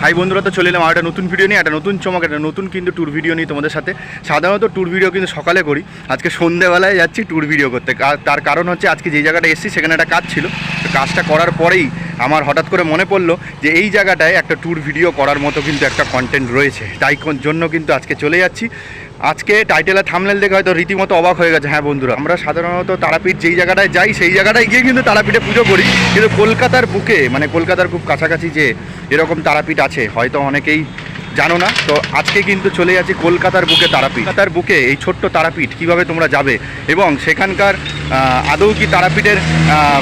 High বন্ধুরা, তো চলে এলাম আর একটা নতুন ভিডিও নিয়ে, একটা নতুন চমক, একটা নতুন কিন্তু ট্যুর ভিডিও নিয়ে তোমাদের সাথে। সাধারণত ট্যুর ভিডিও কিন্তু সকালে করি, আজকে সন্ধেবেলায় যাচ্ছি ট্যুর ভিডিও করতে। কার- তার কারণ হচ্ছে আজকে যে জায়গাটা এসেছি, সেখানে একটা কাজ ছিল। তো কাজটা করার পরেই আমার হঠাৎ করে মনে পড়ল যে এই জায়গাটায় একটা ট্যুর ভিডিও করার মতো কিন্তু একটা কন্টেন্ট রয়েছে। তাই জন্য কিন্তু আজকে চলে যাচ্ছি। আজকে টাইটেল আর থামনেল দেখে হয়তো রীতিমতো অবাক হয়ে গেছে। হ্যাঁ বন্ধুরা, আমরা সাধারণত তারাপীঠ যেই জায়গাটায় যাই, সেই জায়গাটায় গিয়ে কিন্তু তারাপীঠে পুজো করি। কিন্তু কলকাতার বুকে মানে কলকাতার খুব কাছাকাছি যে এরকম তারাপীঠ আছে, হয়তো অনেকেই জানো না। তো আজকে কিন্তু চলে যাচ্ছি কলকাতার বুকে তারাপীঠ। কলকাতার বুকে এই ছোট্ট তারাপীঠ কীভাবে তোমরা যাবে এবং সেখানকার আদৌ কি তারাপীঠের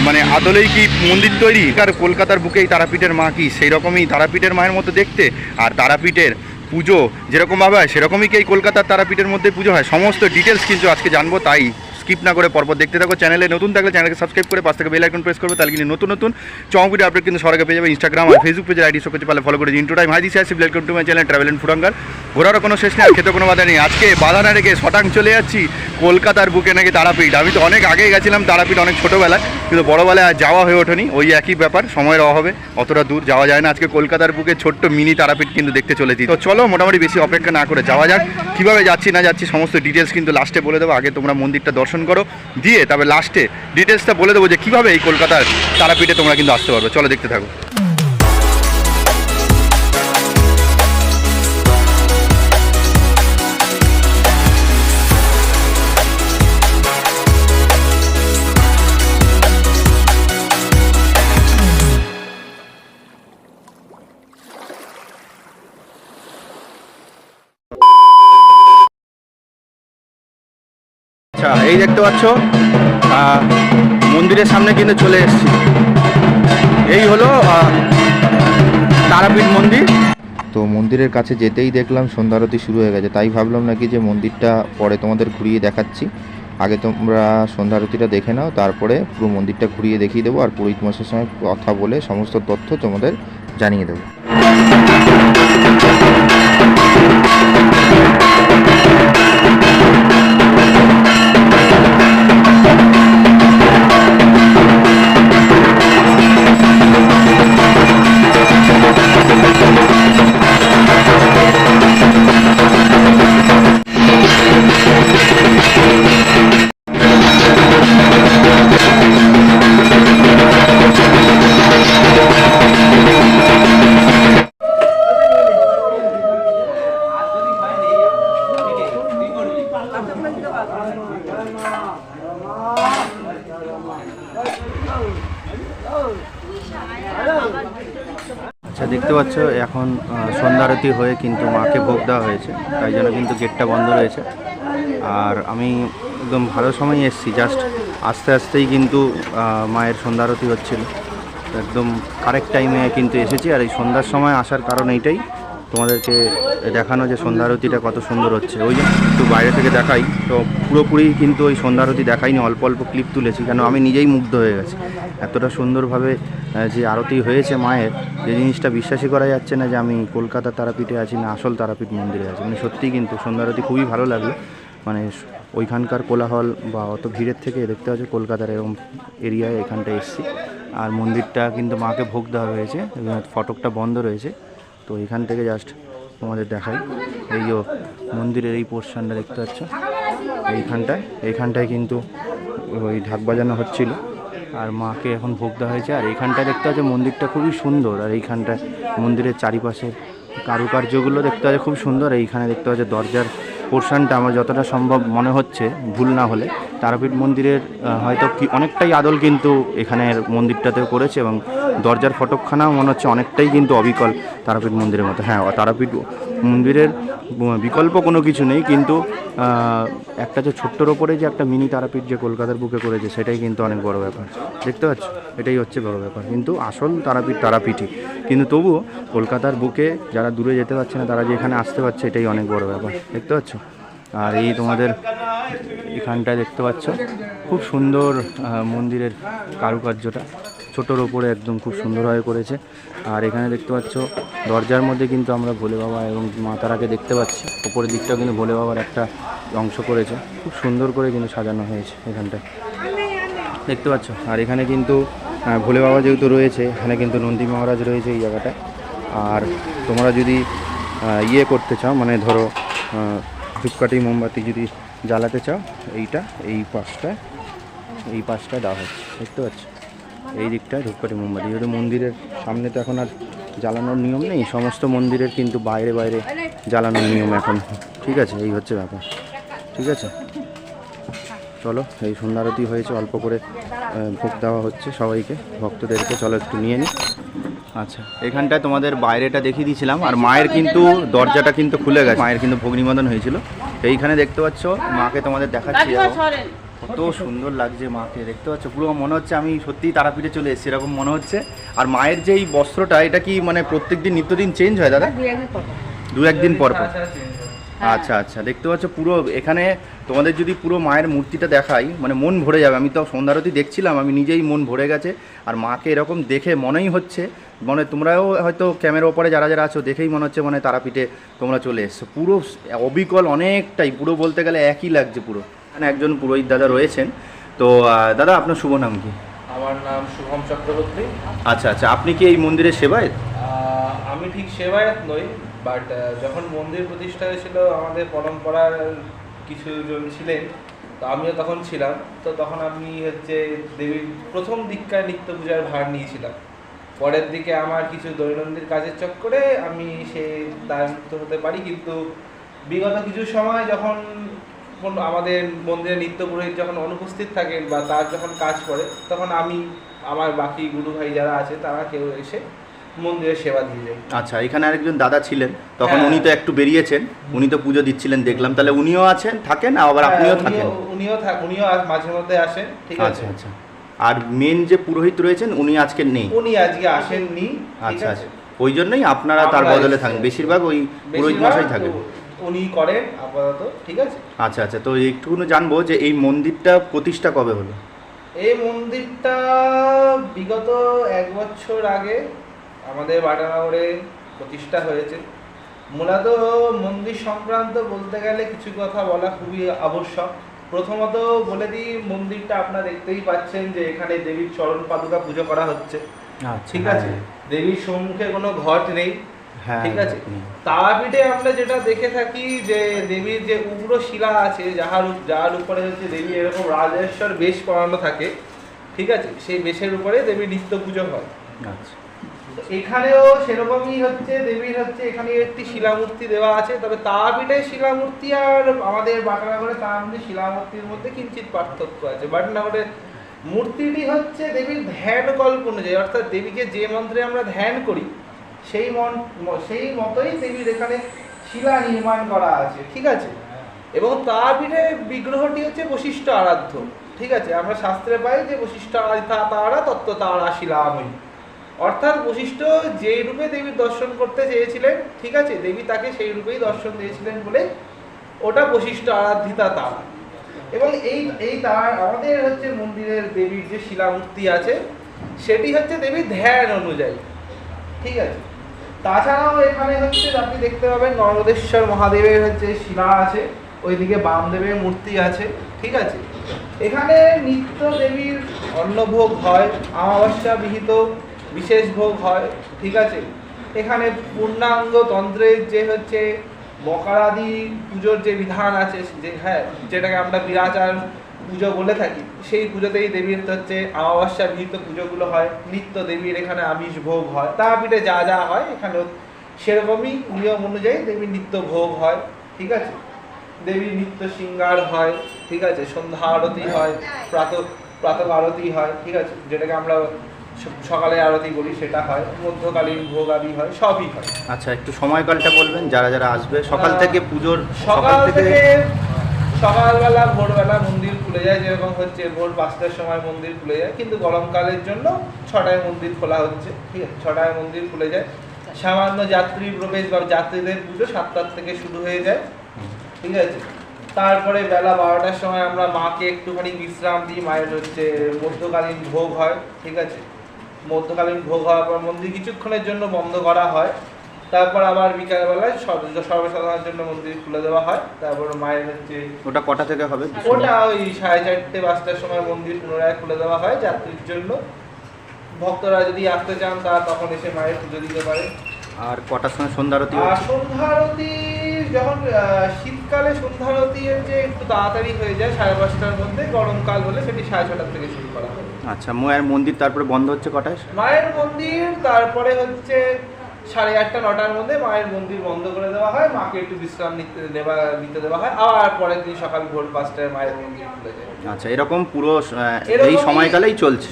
মানে আদলেই কি মন্দির তৈরি? আর কলকাতার বুকে এই তারাপীঠের মা কি? সেই রকমই তারাপীঠের মায়ের মতো দেখতে। আর তারাপীঠের পুজো যেরকমভাবে হয়, সেরকমই কি এই কলকাতার তারাপীঠের মধ্যে পুজো হয়? সমস্ত ডিটেলস কিন্তু আজকে জানব, তাই। স্কিপ না করে পরপর দেখতে থাকো। চ্যানেলে নতুন থাকলে চ্যানেলকে সাবস্ক্রাইব করে পাশ থেকে বেল আইকন প্রেস করবে, তাহলে কিন্তু নতুন নতুন চমকুটি আপডেট কিন্তু সরকার পেয়ে যাবে। ইনস্টাগ্রাম আর ফেসবুক পেজের আইডি সব পালে ফলো করে ইন্টু টাইম হাজি সাহেব welcome to my channel travel and food hunger ঘোরারও কোনো শেষ নেই, আর খেতে কোনো বাধা নেই। আজকে বাধা না রেখে শটাং চলে যাচ্ছি, কলকাতার বুকে নাকি তারাপীঠ। আমি তো অনেক আগে গেছিলাম তারাপীঠ, অনেক ছোটোবেলায়, কিন্তু বড়োবেলায় আর যাওয়া হয়ে ওঠেনি। ওই একই ব্যাপার, সময়ের অভাবে অতটা দূর যাওয়া যায় না। আজকে কলকাতার বুকে ছোট্ট মিনি তারাপীঠ কিন্তু দেখতে চলেছি। তো চলো, মোটামুটি বেশি অপেক্ষা না করে যাওয়া যাক। কীভাবে যাচ্ছি, না যাচ্ছি, সমস্ত ডিটেলস কিন্তু লাস্টে বলে দেবো। আগে তোমরা মন্দিরটা দর্শন করো, দিয়ে তবে লাস্টে ডিটেলসটা বলে দেবো যে কীভাবে এই কলকাতার তারাপীঠে তোমরা কিন্তু আসতে পারবে। চলো দেখতে থাকো। আচ্ছা এই দেখতে পাচ্ছ মন্দিরের সামনে কিন্তু চলে এসেছি। এই হলো তারাপীঠ মন্দির। তো মন্দিরের কাছে যেতেই দেখলাম সন্ধ্যা আরতি শুরু হয়ে গেছে, তাই ভাবলাম নাকি যে মন্দিরটা পরে তোমাদের ঘুরিয়ে দেখাচ্ছি। আগে তোমরা সন্ধ্যা আরতিটা দেখে নাও, তারপরে পুরো মন্দিরটা ঘুরিয়ে দেখিয়ে দেবো, আর পুরোহিত মশাইয়ের সঙ্গে কথা বলে সমস্ত তথ্য তোমাদের জানিয়ে দেবো। আচ্ছা দেখতে পাচ্ছ এখন আহ, সন্ধ্যা আরতি হয়ে কিন্তু মাকে ভোগ দেওয়া হয়েছে তাই জন্য কিন্তু গেটটা বন্ধ রয়েছে। আর আমি একদম ভালো সময় এসেছি জাস্ট আস্তে আস্তেই কিন্তু মায়ের সন্ধ্যা আরতি হচ্ছিল। একদম কারেক্ট টাইমে কিন্তু এসেছি আর এই সন্ধ্যার সময় আসার কারণ এইটাই তোমাদেরকে দেখানো যে সন্ধ্যা আরতিটা কত সুন্দর হচ্ছে। ওই একটু বাইরে থেকে দেখাই, তো পুরোপুরি কিন্তু ওই সন্ধ্যা আরতি দেখাইনি, অল্প অল্প ক্লিপ তুলেছি, কেন আমি নিজেই মুগ্ধ হয়ে গেছি। এতটা সুন্দরভাবে যে আরতি হয়েছে মায়ের, যে জিনিসটা বিশ্বাসই করা যাচ্ছে না যে আমি কলকাতা তারাপীঠে আছি না আসল তারাপীঠ মন্দিরে আছি। মানে সত্যিই কিন্তু সন্ধ্যা আরতি খুবই ভালো লাগল। মানে ওইখানকার কোলাহল বা অত ভিড়ের থেকে দেখতে হচ্ছে কলকাতার এরকম এরিয়ায় এখানটা এসছি। আর মন্দিরটা কিন্তু মাকে ভোগ দেওয়া হয়েছে, ফটকটা বন্ধ রয়েছে। তো এখান থেকে জাস্ট তোমাদের দেখাই। এই যে মন্দিরের এই পোর্শনটা দেখতে পাচ্ছ? এইখানটায়। এইখানটায় কিন্তু ওই ঢাক বাজানো হচ্ছিল। আর মাকে এখন ভোগ দেওয়া হয়েছে। আর এইখানটায় দেখতে পাচ্ছ, মন্দিরটা খুবই সুন্দর। আর এইখানটায় মন্দিরের চারিপাশে কারুকার্যগুলো দেখতে পাচ্ছে, খুব সুন্দর। এইখানে দেখতে পাচ্ছে, দরজার পোর্শনটা আমার যতটা সম্ভব মনে হচ্ছে, ভুল না হলে। তারাপীঠ মন্দিরের হয়তো কি অনেকটাই আদল কিন্তু এখানের মন্দিরটাতেও করেছে এবং দরজার ফটকখানাও মনে হচ্ছে অনেকটাই কিন্তু অবিকল তারাপীঠ মন্দিরের মতো। হ্যাঁ তারাপীঠ মন্দিরের বিকল্প কোনো কিছু নেই কিন্তু একটা যে ছোট্টর ওপরে যে একটা মিনি তারাপীঠ যে কলকাতার বুকে করেছে সেটাই কিন্তু অনেক বড় ব্যাপার। দেখতে পাচ্ছ? এটাই হচ্ছে বড় ব্যাপার। কিন্তু আসল তারাপীঠ তারাপীঠই। কিন্তু তবুও কলকাতার বুকে যারা দূরে যেতে পারছে না, তারা যে এখানে আসতে পারছে, এটাই অনেক বড় ব্যাপার। দেখতে পাচ্ছ? আর এই তোমাদের এখানটায় দেখতে পাচ্ছ। খুব সুন্দর মন্দিরের কারুকার্যটা। ছোটোর ওপরে একদম খুব সুন্দরভাবে করেছে। আর এখানে দেখতে পাচ্ছ, দরজার মধ্যে কিন্তু আমরা ভোলে বাবা এবং মা তারাকে দেখতে পাচ্ছি। ওপরের দিকটাও কিন্তু ভোলে বাবার একটা অংশ করেছে। খুব সুন্দর করে কিন্তু সাজানো হয়েছে এখানটায়। দেখতে পাচ্ছ? আর এখানে কিন্তু ভোলে বাবা যেহেতু রয়েছে, এখানে কিন্তু নন্দী মহারাজ রয়েছে এই জায়গাটায়। আর তোমরা যদি ইয়ে করতে চাও মানে ধরো ধূপকাঠি, মোমবাতি যদি জ্বালাতে চাও, এইটা, এই পাশটায় এই পাশটায় দেওয়া হচ্ছে, দেখতে পাচ্ছ? এই দিকটায় ধূপকাঠি মোমবাতি, যেহেতু মন্দিরের সামনে তো এখন আর জ্বালানোর নিয়ম নেই, সমস্ত মন্দিরের কিন্তু বাইরে বাইরে জ্বালানোর নিয়ম এখন, ঠিক আছে? এই হচ্ছে ব্যাপার, ঠিক আছে? চলো, এই সন্ধ্যারতি হয়েছে, অল্প করে ভোগ দেওয়া হচ্ছে সবাইকে, ভক্তদেরকে, চলো একটু নিয়ে নিই আচ্ছা এখানটায় তোমাদের বাইরেটা দেখিয়ে দিয়েছিলাম, আর মায়ের কিন্তু দরজাটা কিন্তু খুলে গেছে, মায়ের কিন্তু ভোগ নিবেদন হয়েছিল। এইখানে দেখতে পাচ্ছ মাকে তোমাদের দেখাচ্ছি দেখো। কত সুন্দর লাগছে মাকে দেখতে পাচ্ছ পুরো মনে হচ্ছে আমি সত্যিই তারাপীঠে চলে এসেছি এরকম মনে হচ্ছে। আর মায়ের যে এই বস্ত্রটা এটা কি মানে প্রত্যেকদিন নিত্যদিন চেঞ্জ হয় দাদা? দু একদিন পর। পর আচ্ছা আচ্ছা দেখতে পাচ্ছ পুরো এখানে তোমাদের যদি পুরো মায়ের মূর্তিটা দেখাই মানে মন ভরে যাবে। আমি তো সন্ধ্যারতি দেখছিলাম আমি নিজেই মন ভরে গেছে। আর মাকে এরকম দেখে মনেই হচ্ছে মানে তোমরাও হয়তো ক্যামেরার ওপরে যারা যারা আছো দেখেই মনে হচ্ছে মানে তারাপীঠে তোমরা চলে এসছো। পুরো অবিকল অনেকটাই পুরো বলতে গেলে একই লাগছে পুরো। এখানে একজন পুরোহিত দাদা রয়েছেন। তো দাদা আপনার শুভ নাম কি? আমার নাম শুভম চক্রবর্তী। আচ্ছা আচ্ছা আপনি কি এই মন্দিরের সেবায় আমি ঠিক সেবায়ত নই বাট যখন মন্দির প্রতিষ্ঠা হয়েছিল, আমাদের পরম্পরার কিছু জন ছিলেন, তো আমিও তখন ছিলাম। তো তখন আমি হচ্ছে দেবীর প্রথম দীক্ষায় নিত্য পূজার ভার নিয়েছিলাম। পরের দিকে আমার কিছু দৈনন্দিন কাজের চক্করে আমি সে দায়িত্ব হতে পারি। কিন্তু বিগত কিছু সময় যখন আমাদের মন্দিরে নিত্য পুরোহিত যখন অনুপস্থিত থাকেন বা তার যখন কাজ করে, তখন আমি, আমার বাকি গুরু ভাই যারা আছে, তারা কেউ এসে মন্দিরে সেবা যায় আচ্ছা এখানে আরেকজন দাদা ছিলেন তখন হ্যাঁ। উনি তো একটু বেরিয়েছেন উনি তো পুজো দিচ্ছিলেন দেখলাম। তাহলে উনিও আছেন থাকেন আবার আপনিও হ্যাঁ, থাকেন? উনিও- উনিও মাঝে মধ্যে আসেন ঠিক আছে? আচ্ছা। আচ্ছা আর মেন যে পুরোহিত রয়েছেন উনি আজকে নেই। উনি আজকে আসেননি আচ্ছা আচ্ছা। ওই জন্যই আপনারা তার বদলে থাকেন। বেশিরভাগ ওই পুরোহিত মশাই থাকেন। উনি করেন আপাতত ঠিক আছে? আচ্ছা আচ্ছা। তো একটুকুনি জানব যে এই মন্দিরটা প্রতিষ্ঠা কবে হলো? এই মন্দিরটা বিগত এক বছর আগে আমাদের বাটানগরে প্রতিষ্ঠা হয়েছে। মূলত মন্দির সংক্রান্ত বলতে গেলে কিছু কথা বলা খুবই আবশ্যক। প্রথমত বলে দিই মন্দিরটা আপনারা দেখতেই পাচ্ছেন যে এখানে দেবীর চরণ পাদুকা পুজো করা হচ্ছে। ঠিক আছে? দেবীর সম্মুখে কোনো ঘট নেই। হ্যাঁ ঠিক আছে? তারাপীঠে আমরা যেটা দেখে থাকি যে দেবীর যে উগ্র শিলা আছে যাহার যার উপরে হচ্ছে দেবী এরকম রাজেশ্বর বেশ করানো থাকে। ঠিক আছে? সেই বেশের উপরে দেবীর নিত্য পুজো হয়। আচ্ছা। এখানেও সেরকমই হচ্ছে, দেবীর হচ্ছে, এখানে একটি শিলামূর্তি দেওয়া আছে, তবে তারাপীঠে শিলামূর্তি আর আমাদের বাটানগরে তারাপীঠে শিলামূর্তির মধ্যে কিঞ্চিত পার্থক্য আছে। বাটানগরে মূর্তিটি হচ্ছে দেবীর ধ্যান কল্প অনুযায়ী, অর্থাৎ দেবীকে যে মন্ত্রে আমরা ধ্যান করি, সেই মন, সেই মতোই দেবীর এখানে শিলা নির্মাণ করা আছে, ঠিক আছে? এবং তারাপীঠে বিগ্রহটি হচ্ছে বশিষ্ঠ আরাধ্য, ঠিক আছে? আমরা শাস্ত্রে পাই যে বশিষ্ঠ আরাধ্যা তারা, তত্ত্ব তারা, শিলাময়ী। অর্থাৎ বশিষ্ঠ যেই রূপে দেবীর দর্শন করতে চেয়েছিলেন, ঠিক আছে, দেবী তাকে সেই রূপেই দর্শন দিয়েছিলেন বলে ওটা বশিষ্ঠ আরাধিতা তারা। এবং এই এই তার, আমাদের হচ্ছে মন্দিরের দেবীর যে শিলামূর্তি আছে, সেটি হচ্ছে দেবীর ধ্যান অনুযায়ী, ঠিক আছে। তাছাড়াও এখানে হচ্ছে আপনি দেখতে পাবেন নর্মদেশ্বর মহাদেবের হচ্ছে শিলা আছে, ওইদিকে বামদেবের মূর্তি আছে, ঠিক আছে। এখানে নিত্য দেবীর অন্নভোগ হয়, অমাবস্যা বিহিত বিশেষ ভোগ হয়, ঠিক আছে? এখানে পূর্ণাঙ্গ তন্ত্রের যে হচ্ছে মকরাদি পুজোর যে বিধান আছে, যে হ্যাঁ যেটাকে আমরা বিরাচার পুজো বলে থাকি, সেই পুজোতেই দেবীর হচ্ছে অমাবস্যা বিহিত পুজোগুলো হয়, নিত্য দেবীর এখানে আমিষ ভোগ হয়, তারাপীঠে যা যা হয় এখানেও সেরকমই নিয়ম অনুযায়ী দেবীর নিত্য ভোগ হয়, ঠিক আছে? দেবীর নিত্য শৃঙ্গার হয়, ঠিক আছে? সন্ধ্যা আরতি হয়, প্রাত প্রাতঃ আরতি হয়, ঠিক আছে? যেটাকে আমরা সকালে আরতি করি সেটা হয়। মধ্যকালীন ভোগ আদি হয় সবই হয়। আচ্ছা একটু সময়কালটা বলবেন যারা যারা আসবে সকাল থেকে পুজোর সকাল থেকে সকালবেলা ভোরবেলা মন্দির খুলে যায় যেরকম হচ্ছে ভোর পাঁচটার সময় মন্দির খুলে যায় কিন্তু গরমকালের জন্য ছটায় মন্দির খোলা হচ্ছে ঠিক আছে ছটায় মন্দির খুলে যায়। সামান্য যাত্রী প্রবেশ বা যাত্রীদের পুজো সাতটার থেকে শুরু হয়ে যায় ঠিক আছে। তারপরে বেলা বারোটার সময় আমরা মাকে একটুখানি বিশ্রাম দিই মায়ের হচ্ছে মধ্যকালীন ভোগ হয় ঠিক আছে। মধ্যকালীন ভোগ হওয়ার পর মন্দির কিছুক্ষণের জন্য বন্ধ করা হয়। তারপর আবার বিকালবেলায় সর্ব- সর্বসাধারণের জন্য মন্দির খুলে দেওয়া হয়। তারপর মায়ের হচ্ছে ওটা কটা থেকে হবে? ওটা ওই সাড়ে চারটে পাঁচটার সময় মন্দির পুনরায় খুলে দেওয়া হয় যাত্রীর জন্য। ভক্তরা যদি আসতে চান তারা তখন এসে মায়ের পুজো দিতে পারে। আর কটার সময় সন্ধ্যা আরতি সন্ধ্যা আরতি সন্ধ্যারতি যখন সন্ধ্যা শীতকালে সন্ধ্যারতি যে একটু তাড়াতাড়ি হয়ে যায় সাড়ে পাঁচটার মধ্যে গরমকাল হলে সেটি সাড়ে ছটার থেকে শুরু করা হয়। আচ্ছা মায়ের মন্দির তারপরে বন্ধ হচ্ছে কটায়? মায়ের মন্দির তারপরে হচ্ছে সাড়ে আটটা নটার মধ্যে মায়ের মন্দির বন্ধ করে দেওয়া হয় মাকে একটু বিশ্রাম নিতে দেওয়া নিতে দেওয়া হয় আর পরের দিন সকাল ভোর পাঁচটায় মায়ের মন্দির খুলে যায়। আচ্ছা এরকম পুরো এই সময়কালেই চলছে।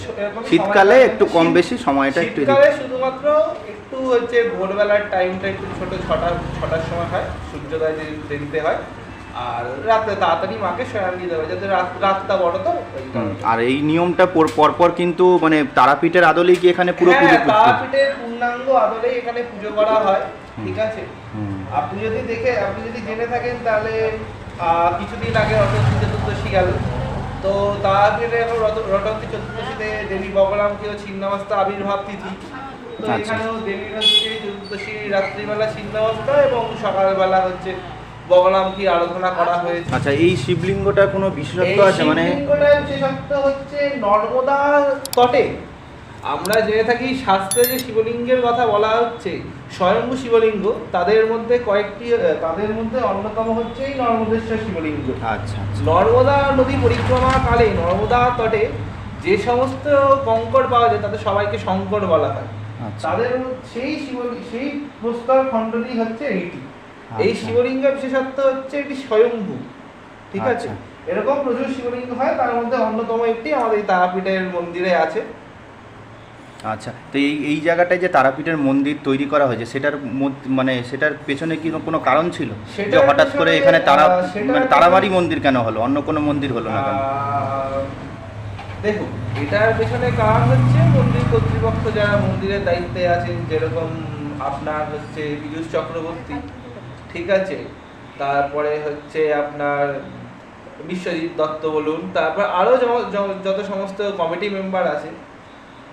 শীতকালে একটু কম বেশি সময়টা একটু শীতকালে শুধুমাত্র একটু হচ্ছে ভোরবেলার টাইমটা একটু ছোট ছটা ছটার সময় হয় সূর্যোদয় দেরিতে হয়। আর রাতে তাড়াতাড়ি মাকে শয়ান দিয়ে দেওয়া যাতে রাতটা বড় তো ওই হুম, কারণে। আর এই নিয়মটা পরপর কিন্তু মানে তারাপীঠের আদলেই কি এখানে পুরো পুজো হ্যাঁ তারাপীঠের পূর্ণাঙ্গ আদলেই এখানে পুজো করা হয় ঠিক আছে? আপনি যদি দেখে আপনি যদি জেনে থাকেন তাহলে কিছুদিন আগে রটন্তী চতুর্দশী গেল। তো তারাপীঠে এখন রটন্তী চতুর্দশীতে দেবী বগরামকেও ছিন্নমস্তা আবির্ভাব তিথি। তো আচ্ছা। এখানেও দেবীর হচ্ছে চতুর্দশী রাত্রিবেলা ছিন্নমস্তা এবং সকালবেলা হচ্ছে আরাধনা করা হয়েছে। আচ্ছা এই শিবলিঙ্গটা কোনো বিশেষত্ব আছে? মানে শিবলিঙ্গটার বিশেষত্ব হচ্ছে নর্মদা তটে। আমরা জেনে থাকি শাস্ত্রে যে শিবলিঙ্গের কথা বলা হচ্ছে স্বয়ম্ভু শিবলিঙ্গ তাদের মধ্যে কয়েকটি তাদের মধ্যে অন্যতম হচ্ছে এই নর্মদেশ্বর শিবলিঙ্গ। আচ্ছা আচ্ছা। নর্মদা নদী পরিক্রমা কালে নর্মদা তটে যে সমস্ত কঙ্কর পাওয়া যায় তাদের সবাইকে শঙ্কর বলা হয়। আচ্ছা। তাদের সেই শিব সেই প্রস্তর খণ্ডটি হচ্ছে এইটি। এই আচ্ছা। শিবলিঙ্গের বিশেষত্ব হচ্ছে এটি স্বয়ম্ভু ঠিক আছে? আচ্ছা। এরকম প্রচুর শিবলিঙ্গ হয় তার মধ্যে অন্যতম একটি আমাদের তারাপীঠের মন্দিরে আছে। আচ্ছা তো এই এই জায়গাটায় যে তারাপীঠের মন্দির তৈরি করা হয়েছে সেটার মানে সেটার পেছনে কি কোনো কারণ ছিল? যে হঠাৎ করে এখানে তারা মানে তারাবাড়ি মন্দির কেন হলো? অন্য কোনো মন্দির হলো না কেন? দেখুন এটার পেছনে কারণ হচ্ছে মন্দির কর্তৃপক্ষ যারা মন্দিরের দায়িত্বে আছেন যেরকম আপনার হচ্ছে পীযুষ চক্রবর্তী ঠিক আছে? তারপরে হচ্ছে আপনার বিশ্বজিৎ দত্ত বলুন, তারপর আরও যত সমস্ত কমিটি মেম্বার আছে,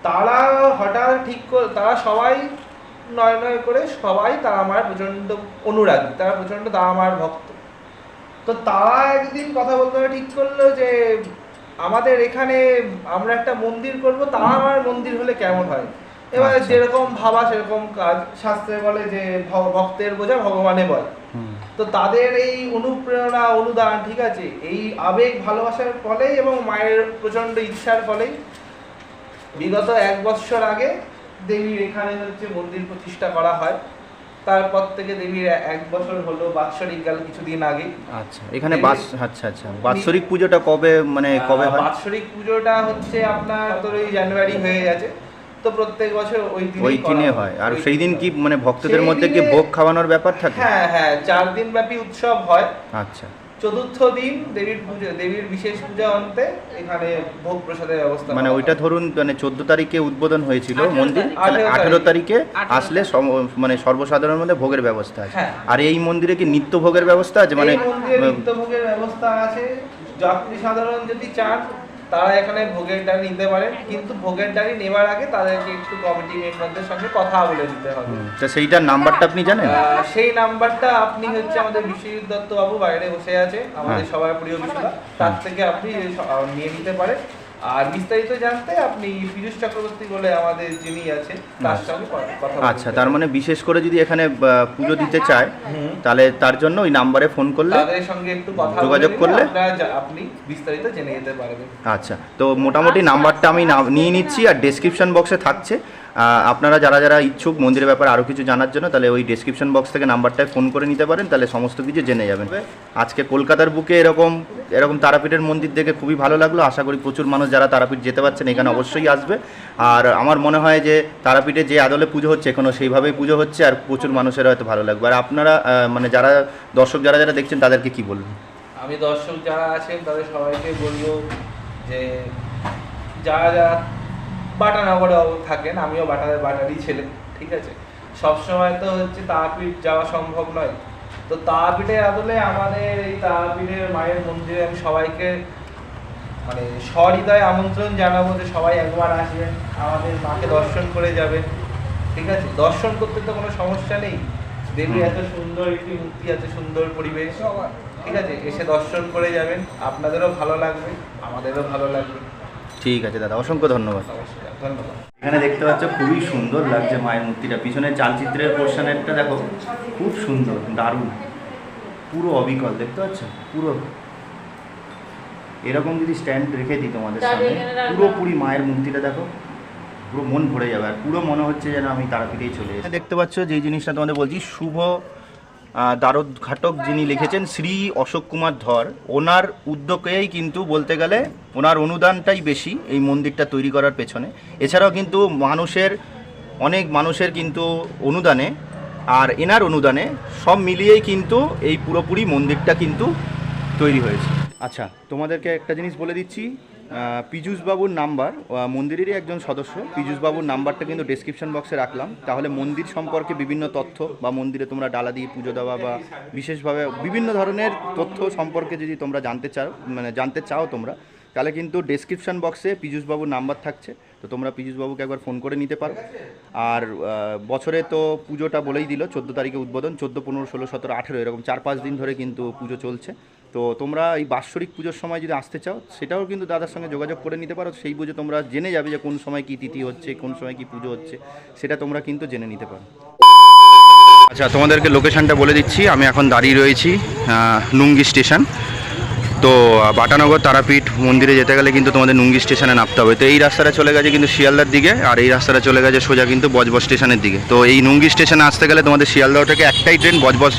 তারা হঠাৎ ঠিক করে, তারা সবাই নয় নয় করে সবাই তারা আমার প্রচণ্ড অনুরাগী, তারা প্রচণ্ড তারা আমার ভক্ত। তো তারা একদিন কথা বলতে হবে ঠিক করল যে, আমাদের এখানে আমরা একটা মন্দির করব, তারা আমার মন্দির হলে কেমন হয়? এবার আচ্ছা। যেরকম ভাবা সেরকম কাজ শাস্ত্রে বলে যে ভক্তের বোঝা ভগবানে বল। তো তাদের এই অনুপ্রেরণা অনুদান ঠিক আছে? এই আবেগ ভালোবাসার ফলেই এবং মায়ের প্রচণ্ড ইচ্ছার ফলেই বিগত এক বছর আগে দেবীর এখানে হচ্ছে মন্দির প্রতিষ্ঠা করা হয়। তারপর থেকে দেবীর এক বছর হলো বাৎসরিক গেল কিছুদিন আগে। আচ্ছা এখানে আচ্ছা আচ্ছা। বাৎসরিক পুজোটা কবে মানে কবে হয়? বাৎসরিক পুজোটা হচ্ছে আপনার সতেরোই জানুয়ারি হয়ে গেছে। তো প্রত্যেক বছর ওই দিনে ওই দিনে হয়। আর সেই দিন কি মানে ভক্তদের মধ্যে কি ভোগ খাওয়ানোর ব্যাপার থাকে? হ্যাঁ হ্যাঁ চার দিন ব্যাপী উৎসব হয়। আচ্ছা। চতুর্থ দিন দেবীর পুজো দেবীর বিশেষ পূজা অন্তে এখানে ভোগ প্রসাদের ব্যবস্থা মানে ওইটা ধরুন মানে চোদ্দ তারিখে উদ্বোধন হয়েছিল মন্দির তাহলে আঠেরো আঠেরো তারিখে। আসলে মানে সর্বসাধারণের মধ্যে ভোগের ব্যবস্থা আছে। হ্যাঁ। আর এই মন্দিরে কি নিত্য ভোগের ব্যবস্থা আছে? মানে নিত্য ভোগের ব্যবস্থা আছে। যাত্রী সাধারণ যদি চান তারা এখানে ভোগের ডাল নিতে পারেন কিন্তু ভোগের ডালি নেবার আগে তাদেরকে একটু কমিটি মেম্বারদের সঙ্গে কথা বলে দিতে হবে। তো সেইটার নাম্বারটা আপনি জানেন? সেই নাম্বারটা আপনি হচ্ছে আমাদের বিশ্বজিৎ দত্ত বাবু বাইরে বসে আছে আমাদের হ্যাঁ। সবার প্রিয় বিষয় তার থেকে আপনি নিয়ে নিতে পারেন। আর বিস্তারিত জানতে আপনি পীযুষ চক্রবর্তী বলে আমাদের যিনি আছেন তার আচ্ছা। সঙ্গে কথা আচ্ছা তার মানে বিশেষ করে যদি এখানে পুজো দিতে চায় তাহলে তার জন্য ওই নাম্বারে ফোন করলে তাদের সঙ্গে একটু কথা যোগাযোগ করলে? আপনি বিস্তারিত জেনে যেতে পারবেন আচ্ছা তো মোটামুটি নাম্বারটা আমি নিয়ে নিচ্ছি আর ডেসক্রিপশন বক্সে থাকছে আপনারা যারা যারা ইচ্ছুক মন্দিরের ব্যাপারে আরও কিছু জানার জন্য তাহলে ওই ডেসক্রিপশন বক্স থেকে নাম্বারটায় ফোন করে নিতে পারেন তাহলে সমস্ত কিছু জেনে যাবেন। আজকে কলকাতার বুকে এরকম এরকম তারাপীঠের মন্দির দেখে খুবই ভালো লাগল। আশা করি প্রচুর মানুষ যারা তারাপীঠ যেতে পারছেন এখানে অবশ্যই আসবে। আর আমার মনে হয় যে তারাপীঠে যে আদলে পুজো হচ্ছে এখনও সেইভাবেই পুজো হচ্ছে আর প্রচুর মানুষের হয়তো ভালো লাগবে। আর আপনারা মানে যারা দর্শক যারা যারা দেখছেন তাদেরকে কি বলবেন? আমি দর্শক যারা আছেন তাদের সবাইকে বলব যে যারা যারা বাটানগরে থাকেন আমিও বাটার বাটারই ছেলে ঠিক আছে? সবসময় তো হচ্ছে তারাপীঠ যাওয়া সম্ভব নয়। তো তারাপীঠের আদলে আমাদের এই তারাপীঠের মায়ের মন্দিরে আমি সবাইকে মানে সহৃদয় আমন্ত্রণ জানাব যে সবাই একবার আসবেন আমাদের মাকে দর্শন করে যাবেন ঠিক আছে? দর্শন করতে তো কোনো সমস্যা নেই। দেবী এত সুন্দর একটি মূর্তি এত সুন্দর পরিবেশ ঠিক আছে? এসে দর্শন করে যাবেন। আপনাদেরও ভালো লাগবে আমাদেরও ভালো লাগবে। ঠিক আছে দাদা অসংখ্য ধন্যবাদ। ধন্যবাদ। এখানে দেখতে পাচ্ছ খুবই সুন্দর লাগছে মায়ের মূর্তিটা। পিছনে চালচিত্রের পোর্শনেরটা দেখো খুব সুন্দর দারুণ পুরো অবিকল দেখতে পাচ্ছ? পুরো। এরকম যদি স্ট্যান্ড রেখে দিই তোমাদের সামনে পুরোপুরি মায়ের মূর্তিটা দেখো পুরো মন ভরে যাবে। আর পুরো মনে হচ্ছে যেন আমি তারাপীঠেই চলে এসেছি। দেখতে পাচ্ছ যেই জিনিসটা তোমাদের বলছি শুভ দ্বারোদ্ঘাটক যিনি লিখেছেন শ্রী অশোক কুমার ধর, ওনার উদ্যোগেই কিন্তু বলতে গেলে ওনার অনুদানটাই বেশি এই মন্দিরটা তৈরি করার পেছনে। এছাড়াও কিন্তু মানুষের, অনেক মানুষের কিন্তু অনুদানে আর এনার অনুদানে সব মিলিয়েই কিন্তু এই পুরোপুরি মন্দিরটা কিন্তু তৈরি হয়েছে। আচ্ছা তোমাদেরকে একটা জিনিস বলে দিচ্ছি। পীযূষবাবুর নাম্বার মন্দিরেরই একজন সদস্য। পীযূষবাবুর নাম্বারটা কিন্তু ডেসক্রিপশন বক্সে রাখলাম। তাহলে মন্দির সম্পর্কে বিভিন্ন তথ্য বা মন্দিরে তোমরা ডালা দিয়ে পুজো দেওয়া বা বিশেষভাবে বিভিন্ন ধরনের তথ্য সম্পর্কে যদি তোমরা জানতে চাও মানে জানতে চাও তোমরা, তাহলে কিন্তু ডেসক্রিপশন বক্সে পীযূষবাবুর নাম্বার থাকছে। তো তোমরা পীযূষবাবুকে একবার ফোন করে নিতে পারো। আর বছরে তো পুজোটা বলেই দিল, চোদ্দ তারিখে উদ্বোধন, চোদ্দ, পনেরো, ষোলো, সতেরো, আঠেরো, এরকম চার, পাঁচ দিন ধরে কিন্তু পুজো চলছে। তো তোমরা এই বাৎসরিক পুজোর সময় যদি আসতে চাও, সেটাও কিন্তু দাদার সঙ্গে যোগাযোগ করে নিতে পারো। সেই পুজো তোমরা জেনে যাবে যে কোন সময় কী তিথি হচ্ছে, কোন সময় কী পুজো হচ্ছে, সেটা তোমরা কিন্তু জেনে নিতে পারো। আচ্ছা তোমাদেরকে লোকেশানটা বলে দিচ্ছি। আমি এখন দাঁড়িয়ে রয়েছি নুঙ্গি স্টেশন। তো বাটানগর, তারাপীঠ মন্দিরে যেতে গেলে কিন্তু তোমাদের নুঙ্গি স্টেশনে নামতে হবে। তো এই রাস্তাটা চলে গেছে কিন্তু শিয়ালদার দিকে, আর এই রাস্তাটা চলে গেছে সোজা কিন্তু বজবজ স্টেশনের দিকে। তো এই নুঙ্গি স্টেশনে আসতে গেলে তোমাদের শিয়ালদহ থেকে একটাই ট্রেন, বজবজ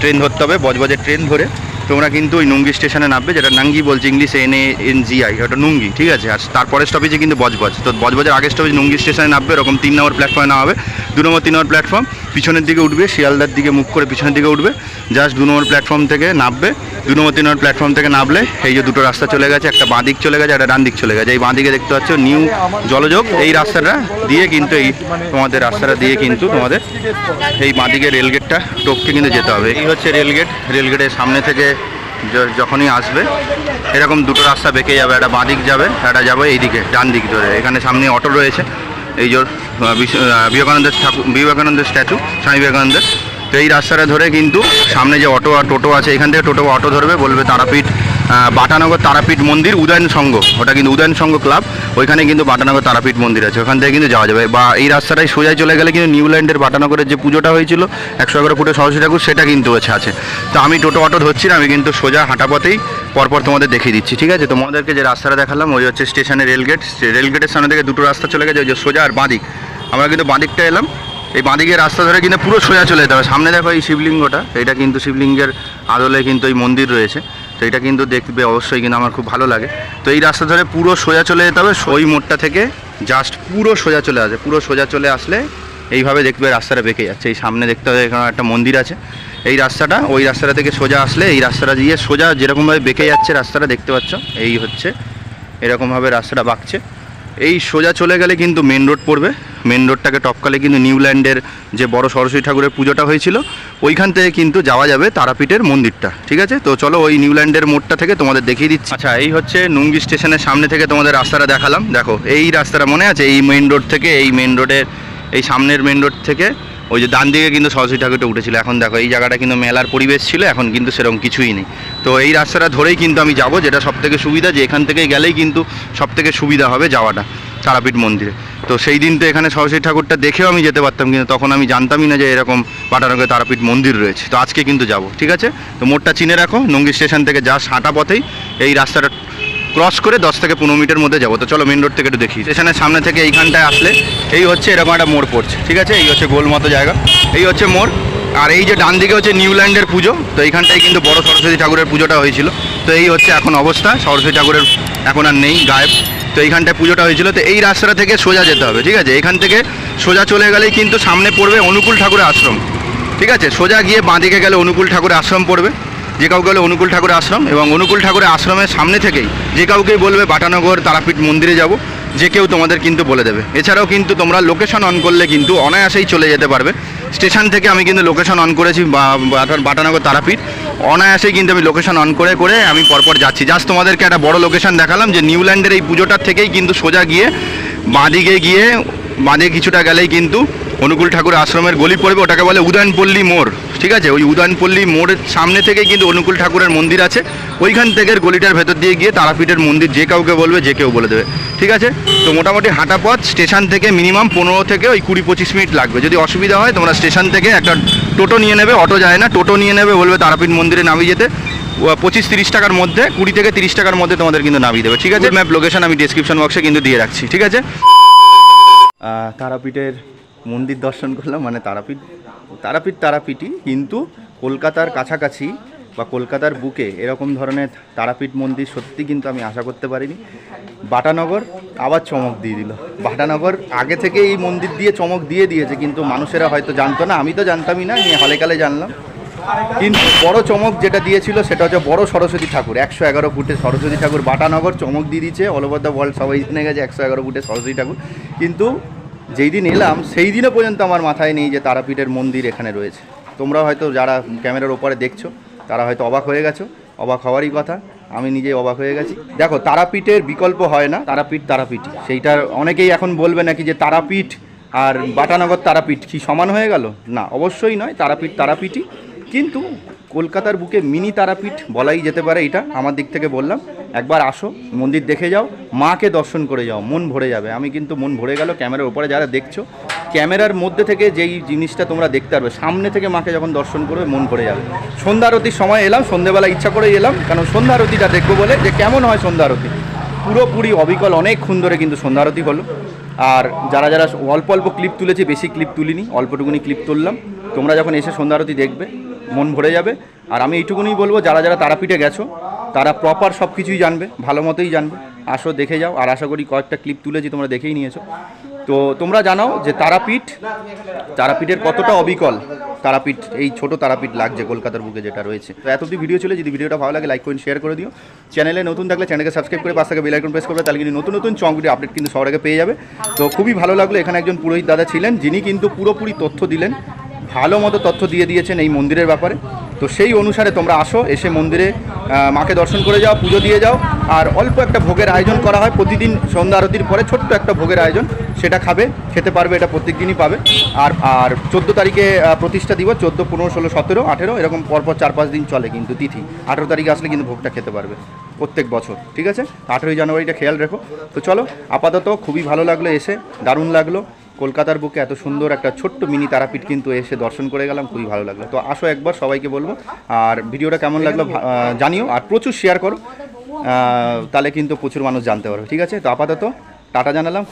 ট্রেন ধরতে হবে, বজবজের ট্রেন ধরে। তোমরা কিন্তু ওই নুঙ্গি স্টেশনে নামবে, যেটা নাঙ্গি বলছে English N A N G I ওটা নুঙ্গি, ঠিক আছে? আর তারপরের স্টপেজে কিন্তু বজবজ। তো বজবজের আগের স্টপেজ নুঙ্গি স্টেশনে নামবে এরকম তিন নম্বর প্ল্যাটফর্মে নামা হবে দু নম্বর, তিন নম্বর প্ল্যাটফর্ম পিছনের দিকে উঠবে, শিয়ালদার দিকে মুখ করে পিছনের দিকে উঠবে জাস্ট দু নম্বর প্ল্যাটফর্ম থেকে নামবে, দু নম্বর, তিন নম্বর প্ল্যাটফর্ম থেকে নামলে এই যে দুটো রাস্তা চলে গেছে, একটা বাঁ দিক চলে গেছে, একটা ডান দিক চলে গেছে। এই বাঁ দিকে দেখতে পাচ্ছ নিউ জলযোগ, এই রাস্তাটা দিয়ে কিন্তু এই তোমাদের রাস্তাটা দিয়ে কিন্তু তোমাদের এই বাঁ দিকে রেলগেটটা টপকে কিন্তু যেতে হবে। এই হচ্ছে রেলগেট রেলগেটের সামনে থেকে যখনই আসবে, এরকম দুটো রাস্তা বেঁকে যাবে, একটা বাঁ দিক যাবে, একটা যাবে এইদিকে ডান দিক ধরে। এখানে সামনে অটো রয়েছে, এই জোর বিবেকানন্দের ঠাকুর, বিবেকানন্দের স্ট্যাচু, স্বামী বিবেকানন্দের। তো এই রাস্তাটা ধরে কিন্তু সামনে যে অটো আর টোটো আছে, এখান থেকে টোটো বা অটো ধরবে, বলবে তারাপীঠ বাটানগর তারাপীঠ মন্দির, উদয়ন সংঘ। ওটা কিন্তু উদয়ন সংঘ ক্লাব। ওইখানে কিন্তু বাটানগর তারাপীঠ মন্দির আছে। ওখান থেকে কিন্তু যাওয়া যাবে। বা এই রাস্তাটাই সোজাই চলে গেলে কিন্তু নিউল্যান্ডের বাটানগরের যে পুজোটা হয়েছিল, একশো এগারো ফুটে সরস্বতী ঠাকুর, সেটা কিন্তু আছে আছে। তো আমি টোটো অটো ধরছি না, আমি কিন্তু সোজা হাঁটা পথেই পরপর তোমাদের দেখিয়ে দিচ্ছি, ঠিক আছে? তোমাদেরকে যে রাস্তাটা দেখালাম, ওই হচ্ছে স্টেশনের রেলগেট রেলগেটের সামনে থেকে দুটো রাস্তা চলে গেছে, ওই যে সোজা আর বাঁদিক। আমরা কিন্তু বাঁদিকটা এলাম। এই বাঁদিকের রাস্তা ধরে কিন্তু পুরো সোজা চলে যেতে হবে। সামনে দেখো এই শিবলিঙ্গটা। এটা কিন্তু শিবলিঙ্গের আদলে কিন্তু এই মন্দির রয়েছে। তো এটা কিন্তু দেখবে অবশ্যই কিন্তু আমার খুব ভালো লাগে। তো এই রাস্তা ধরে পুরো সোজা চলে যেতে হবে ওই মোড়টা থেকে জাস্ট পুরো সোজা চলে আসে পুরো সোজা চলে আসলে এইভাবে দেখবে রাস্তাটা বেঁকে যাচ্ছে। এই সামনে দেখতে হবে এখানে একটা মন্দির আছে। এই রাস্তাটা, ওই রাস্তাটা থেকে সোজা আসলে এই রাস্তাটা দিয়ে সোজা যেরকমভাবে বেঁকে যাচ্ছে রাস্তাটা, দেখতে পাচ্ছ? এই হচ্ছে, এরকমভাবে রাস্তাটা বাঁকছে। এই সোজা চলে গেলে কিন্তু মেন রোড পড়বে। মেন রোডটাকে টপকালে কিন্তু নিউল্যান্ডের যে বড় সরস্বতী ঠাকুরের পুজোটা হয়েছিল, ওইখান থেকে কিন্তু যাওয়া যাবে তারাপীঠের মন্দিরটা, ঠিক আছে? তো চলো ওই নিউল্যান্ডের মোড়টা থেকে তোমাদের দেখিয়ে দিচ্ছি। আচ্ছা এই হচ্ছে নুঙ্গি স্টেশনের সামনে থেকে তোমাদের রাস্তাটা দেখালাম। দেখো, এই রাস্তাটা মনে আছে? এই মেন রোড থেকে, এই মেন রোডের এই সামনের মেন রোড থেকে ওই যে ডান দিকে কিন্তু সরস্বতী ঠাকুরটা উঠেছিল। এখন দেখো, এই জায়গাটা কিন্তু মেলার পরিবেশ ছিল, এখন কিন্তু সেরকম কিছুই নেই। তো এই রাস্তাটা ধরেই কিন্তু আমি যাব, যেটা সব থেকে সুবিধা, যে এখান থেকে গেলেই কিন্তু সব থেকে সুবিধা হবে যাওয়াটা, তারাপীঠ মন্দিরে। তো সেই দিন তো এখানে সরস্বতী ঠাকুরটা দেখেও আমি যেতে পারতাম, কিন্তু তখন আমি জানতামই না যে এরকম পাটানগরে তারাপীঠ মন্দির রয়েছে। তো আজকে কিন্তু যাব, ঠিক আছে? তো মোড়টা চিনে রাখো, নঙ্গি স্টেশন থেকে যা হাঁটা পথেই এই রাস্তাটা ক্রস করে দশ থেকে পনেরো মিনিটের মধ্যে যাব। তো চলো মেন রোড থেকে একটু দেখি। স্টেশনের সামনে থেকে এইখানটায় আসলে এই হচ্ছে এরকম একটা মোড় পড়ছে, ঠিক আছে? এই হচ্ছে গোল মতো জায়গা। এই হচ্ছে মোড়। আর এই যে ডান দিকে হচ্ছে নিউল্যান্ডের পুজো। তো এইখানটায় কিন্তু বড় সরস্বতী ঠাকুরের পুজোটা হয়েছিল। তো এই হচ্ছে এখন অবস্থা। সরস্বতী ঠাকুরের এখন আর নেই, গায়েব। তো এইখানটায় পুজোটা হয়েছিল। তো এই রাস্তাটা থেকে সোজা যেতে হবে, ঠিক আছে? এখান থেকে সোজা চলে গেলেই কিন্তু সামনে পড়বে অনুকূল ঠাকুরের আশ্রম, ঠিক আছে? সোজা গিয়ে বাঁদিকে গেলে অনুকূল ঠাকুরের আশ্রম পড়বে। যে কাউকে হলে অনুকূল ঠাকুরের আশ্রম এবং অনুকূল ঠাকুরের আশ্রমের সামনে থেকেই যে কাউকেই বলবে বাটানগর তারাপীঠ মন্দিরে যাব, যে কেউ তোমাদের কিন্তু বলে দেবে। এছাড়াও কিন্তু তোমরা লোকেশন অন করলে কিন্তু অনায়াসেই চলে যেতে পারবে। স্টেশন থেকে আমি কিন্তু লোকেশন অন করেছি বাটানগর তারাপীঠ। অনায়াসেই কিন্তু আমি লোকেশন অন করে করে আমি পরপর যাচ্ছি। জাস্ট তোমাদেরকে একটা বড় লোকেশন দেখালাম যে নিউল্যান্ডের এই পুজোটার থেকেই কিন্তু সোজা গিয়ে বাঁদিকে গিয়ে বাঁধে কিছুটা গেলেই কিন্তু অনুকূল ঠাকুর আশ্রমের গলি পড়বে ওটাকে বলে উদয়নপল্লী মোড় ঠিক আছে? ওই উদয়নপল্লী মোড়ের সামনে থেকেই কিন্তু অনুকূল ঠাকুরের মন্দির আছে। ওইখান থেকে গলিটার ভেতর দিয়ে গিয়ে তারাপীঠের মন্দির যে কাউকে বলবে যে কেউ বলে দেবে ঠিক আছে? তো মোটামুটি হাঁটা পথ স্টেশন থেকে মিনিমাম পনেরো থেকে ওই কুড়ি পঁচিশ মিনিট লাগবে। যদি অসুবিধা হয় তোমরা স্টেশন থেকে একটা টোটো নিয়ে নেবে অটো যায় না টোটো নিয়ে নেবে বলবে তারাপীঠ মন্দিরে নামিয়ে যেতে। পঁচিশ তিরিশ টাকার মধ্যে কুড়ি থেকে তিরিশ টাকার মধ্যে তোমাদের কিন্তু নামিয়ে দেবে ঠিক আছে? ম্যাপ লোকেশন আমি ডিসক্রিপশন বক্সে কিন্তু দিয়ে রাখছি ঠিক আছে? তারাপীঠের মন্দির দর্শন করলাম মানে তারাপীঠ তারাপীঠ তারাপীঠই, কিন্তু কলকাতার কাছাকাছি বা কলকাতার বুকে এরকম ধরনের তারাপীঠ মন্দির সত্যি কিন্তু আমি আশা করতে পারিনি। বাটানগর আবার চমক দিয়ে দিল। বাটানগর আগে থেকে এই মন্দির দিয়ে চমক দিয়ে দিয়েছে, কিন্তু মানুষেরা হয়তো জানতো না, আমি তো জানতামই না আমি হলে কালে জানলাম। কিন্তু বড় চমক যেটা দিয়েছিল সেটা হচ্ছে বড় সরস্বতী ঠাকুর, একশো এগারো ফুটে সরস্বতী ঠাকুর। বাটানগর চমক দিয়ে দিচ্ছে অল ওভার দ্য ওয়ার্ল্ড সবাই জেনে গেছে একশো এগারো ফুটে সরস্বতী ঠাকুর। কিন্তু যেই দিন এলাম, সেই দিনও পর্যন্ত আমার মাথায় নেই যে তারাপীঠের মন্দির এখানে রয়েছে। তোমরা হয়তো যারা ক্যামেরার ওপরে দেখছ, তারা হয়তো অবাক হয়ে গেছো। অবাক হওয়ারই কথা, আমি নিজে অবাক হয়ে গেছি। দেখো, তারাপীঠের বিকল্প হয় না। তারাপীঠ তারাপীঠই সেইটার অনেকেই এখন বলবে নাকি যে তারাপীঠ আর বাটানগর তারাপীঠ কি সমান হয়ে গেল? না, অবশ্যই নয়। তারাপীঠ, তারাপীঠই। কিন্তু কলকাতার বুকে মিনি তারাপীঠ বলাই যেতে পারে এটা, আমার দিক থেকে বললাম। একবার আসো, মন্দির দেখে যাও, মাকে দর্শন করে যাও, মন ভরে যাবে। আমি কিন্তু মন ভরে গেল, ক্যামেরার উপরে যারা দেখছ, ক্যামেরার মধ্যে থেকে যেই জিনিসটা তোমরা দেখতে পারবে, সামনে থেকে মাকে যখন দর্শন করবে, মন ভরে যাবে। সন্ধ্যা আরতির সময় এলাম, সন্ধ্যেবেলা ইচ্ছা করে এলাম, কারণ সন্ধ্যা আরতিটা দেখব বলে যে কেমন হয় সন্ধ্যা আরতি পুরোপুরি অবিকল, অনেকক্ষণ ধরে কিন্তু সন্ধ্যা আরতি হলো। আর যারা যারা অল্প অল্প ক্লিপ তুলেছি, বেশি ক্লিপ তুলিনি, অল্পটুকুনি ক্লিপ তুললাম। তোমরা যখন এসে সন্ধ্যা আরতি দেখবে মন ভরে যাবে। আর আমি এইটুকুনি বলব, যারা যারা তারাপীঠে গেছো, তারা প্রপার সব কিছুই জানবে, ভালো মতোই জানবে। আসো, দেখে যাও, আর আশা করি কয়েকটা ক্লিপ তুলেছি তোমরা দেখেই নিয়েছো। তো তোমরা জানাও যে তারাপীঠ, তারাপীঠের কতটা অবিকল তারাপীঠ, এই ছোট তারাপীঠ লাগছে কলকাতার বুকে যেটা রয়েছে। তো এত ভিডিও ছিল, যদি ভিডিওটা ভালো লাগে লাইক করুন শেয়ার করে দিও। চ্যানেলে নতুন থাকলে চ্যানেলকে সাবস্ক্রাইব করে পাশ থেকে বেল আইকন প্রেস করবে, তাহলে কিন্তু নতুন নতুন চং ভিডিও আপডেট কিন্তু সবার আগে পেয়ে যাবে। তো খুবই ভালো লাগল, এখানে একজন পুরোহিত দাদা ছিলেন, যিনি কিন্তু পুরোপুরি তথ্য দিলেন। ভালো মতো তথ্য দিয়ে দিয়েছেন এই মন্দিরের ব্যাপারে। তো সেই অনুসারে তোমরা আসো, এসে মন্দিরে মাকে দর্শন করে যাও, পুজো দিয়ে যাও। আর অল্প একটা ভোগের আয়োজন করা হয়, প্রতিদিন সন্ধ্যা আরতির পরে ছোট্ট একটা ভোগের আয়োজন। সেটা খাবে, খেতে পারবে, এটা প্রত্যেক দিনই পাবে। আর আর চোদ্দ তারিখে প্রতিষ্ঠা দিব চোদ্দ, পনেরো, ষোলো, সতেরো, আঠেরো, এরকম পরপর চার, পাঁচ দিন চলে কিন্তু তিথি। আঠেরো তারিখে আসলে কিন্তু ভোগটা খেতে পারবে প্রত্যেক বছর, ঠিক আছে? আঠেরোই জানুয়ারিটা খেয়াল রেখো। তো চলো, আপাতত খুবই ভালো লাগল এসে, দারুণ লাগল। কলকাতার বুকে এত সুন্দর একটা ছোট্ট মিনি তারাপীঠ কিন্তু এসে দর্শন করে গেলাম, খুবই ভালো লাগল। তো আসো একবার, সবাইকে বলব। আর ভিডিওটা কেমন লাগল জানিও, আর প্রচুর শেয়ার করো। তাহলে কিন্তু প্রচুর মানুষ জানতে পারবে, ঠিক আছে? তো আপাতত টাটা জানালাম।